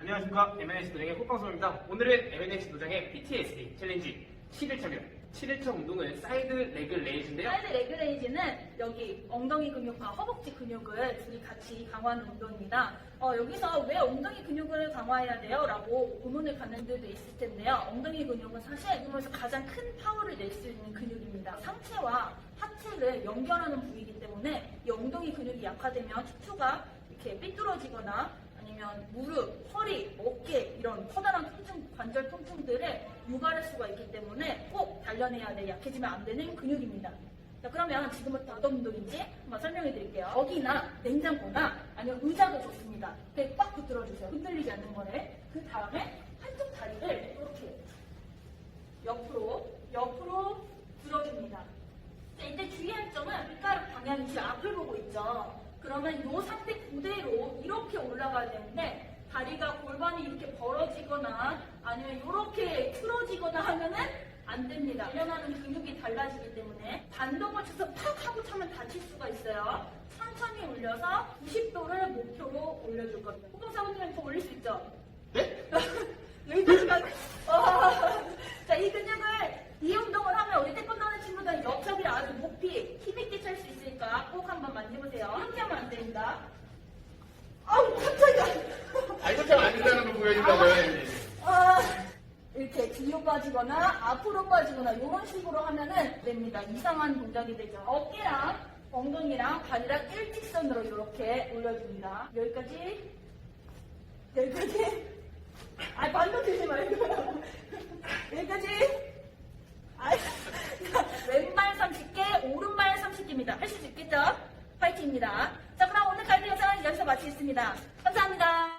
안녕하십니까 MNS 도장의 호빵소입니다. 오늘은 MNS 도장의 PTSD 챌린지 7일차입니다. 7일차 운동은 사이드 레그 레이즈인데요. 사이드 레그 레이즈는 여기 엉덩이 근육과 허벅지 근육을 둘이 같이 강화하는 운동입니다. 어, 여기서 왜 엉덩이 근육을 강화해야 돼요? 라고 의문을 갖는 분들도 있을 텐데요. 엉덩이 근육은 사실 몸에서 가장 큰 파워를 낼 수 있는 근육입니다. 상체와 하체를 연결하는 부위이기 때문에 이 엉덩이 근육이 약화되면 척추가 이렇게 삐뚤어지거나 아니면 무릎, 허리, 어깨 이런 커다란 통증, 관절 통증들을 유발할 수가 있기 때문에 꼭 단련해야 돼. 약해지면 안 되는 근육입니다. 자, 그러면 지금부터 어떤 운동인지 한번 설명해 드릴게요. 벽이나 냉장고나 아니면 의자도 좋습니다. 배꽉 붙들어 주세요. 흔들리지 않는 거래. 그 다음에 한쪽 다리를 이렇게 옆으로, 옆으로 들어줍니다. 자, 이때 주의할 점은 밑가락 방향이 지금 앞을 보고 있죠. 그러면 이 상태 그대로 이렇게 올라가야 되는데 다리가 골반이 이렇게 벌어지거나 아니면 이렇게 틀어지거나 하면은 안 됩니다. 단련하는 근육이 달라지기 때문에 반동을 쳐서 팍 하고 차면 다칠 수가 있어요. 천천히 올려서 90도를 목표로 올려줄 겁니다. 호동사부님은 더 올릴 수 있죠? 네? 여기까지만. 와. 자, 이 근육을, 이 운동을 하면 우리 태권도 하는 친구들은 옆척이랑 아주 높이 힘있게 찰 수 있으니까 꼭 한번 만져보세요. 이렇게 하면 안 됩니다. 아우, 깜짝이야. 아, 이거 참안 된다는 거 보여준다고요. 아, 이렇게 뒤로 빠지거나 앞으로 빠지거나 이런 식으로 하면은 됩니다. 이상한 동작이 되죠. 어깨랑 엉덩이랑 발이랑 일직선으로 이렇게 올려줍니다. 여기까지. 여기까지. 아, 반도 들지 말고요. 여기까지. 아, 왼발 30개, 오른발 30개입니다. 하실 수 있겠죠? 파이팅입니다. 자, 그럼 오늘 가이드 영상은 여기서 마치겠습니다. 감사합니다.